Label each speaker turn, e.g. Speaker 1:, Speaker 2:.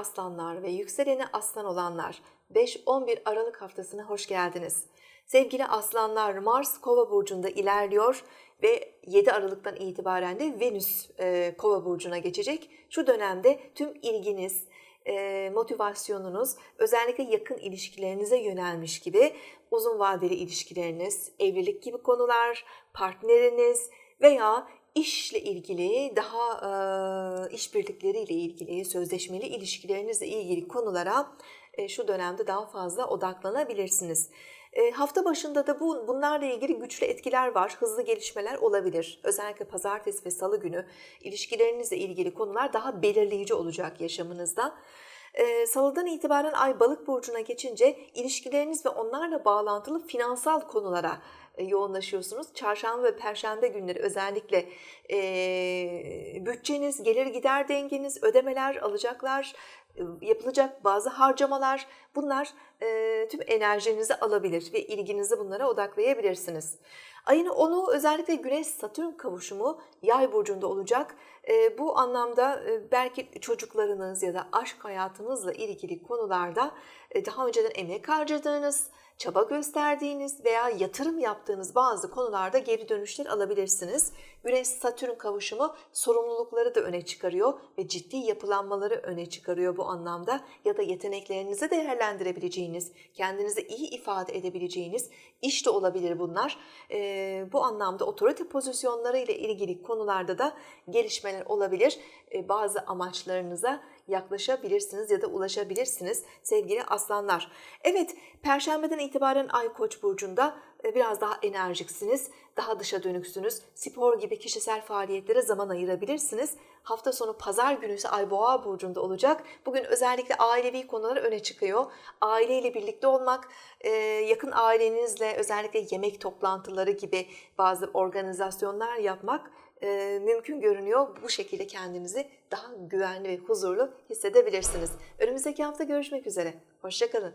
Speaker 1: aslanlar ve yükseleni aslan olanlar 5-11 Aralık haftasına hoş geldiniz. Sevgili aslanlar Mars Kova burcunda ilerliyor ve 7 Aralık'tan itibaren de Venüs e, Kova burcuna geçecek. Şu dönemde tüm ilginiz, e, motivasyonunuz özellikle yakın ilişkilerinize yönelmiş gibi uzun vadeli ilişkileriniz, evlilik gibi konular, partneriniz veya işle ilgili daha e, işbirlikleriyle ilgili sözleşmeli ilişkilerinizle ilgili konulara e, şu dönemde daha fazla odaklanabilirsiniz. E, hafta başında da bu bunlarla ilgili güçlü etkiler var, hızlı gelişmeler olabilir. Özellikle pazartesi ve salı günü ilişkilerinizle ilgili konular daha belirleyici olacak yaşamınızda. Ee, Salıdan itibaren Ay Balık burcuna geçince ilişkileriniz ve onlarla bağlantılı finansal konulara e, yoğunlaşıyorsunuz. Çarşamba ve Perşembe günleri özellikle e, bütçeniz, gelir gider dengeniz, ödemeler, alacaklar, e, yapılacak bazı harcamalar bunlar e, tüm enerjinizi alabilir ve ilginizi bunlara odaklayabilirsiniz. Ayın 10'u özellikle Güneş-Satürn kavuşumu Yay burcunda olacak. E, bu anlamda e, belki çocuklarınız ya da aşk hayatınızla ilgili konularda e, daha önceden emek harcadığınız, çaba gösterdiğiniz veya yatırım yaptığınız bazı konularda geri dönüşler alabilirsiniz. Güneş-Satürn kavuşumu sorumlulukları da öne çıkarıyor ve ciddi yapılanmaları öne çıkarıyor bu anlamda ya da yeteneklerinizi değerlendirebileceğiniz, kendinizi iyi ifade edebileceğiniz iş de olabilir bunlar. Ee, bu anlamda otorite pozisyonları ile ilgili konularda da gelişmeler olabilir. Ee, bazı amaçlarınıza yaklaşabilirsiniz ya da ulaşabilirsiniz sevgili aslanlar. Evet, perşembeden itibaren Ay Koç burcunda e, biraz daha enerjiksiniz, daha dışa dönüksünüz. Spor gibi kişisel faaliyetlere zaman ayırabilirsiniz. Hafta sonu pazar günü ise Ay Boğa burcunda olacak. Bugün özellikle ailevi konular öne çıkıyor. Aileyle birlikte olmak, yakın ailenizle özellikle yemek toplantıları gibi bazı organizasyonlar yapmak mümkün görünüyor. Bu şekilde kendinizi daha güvenli ve huzurlu hissedebilirsiniz. Önümüzdeki hafta görüşmek üzere. Hoşçakalın.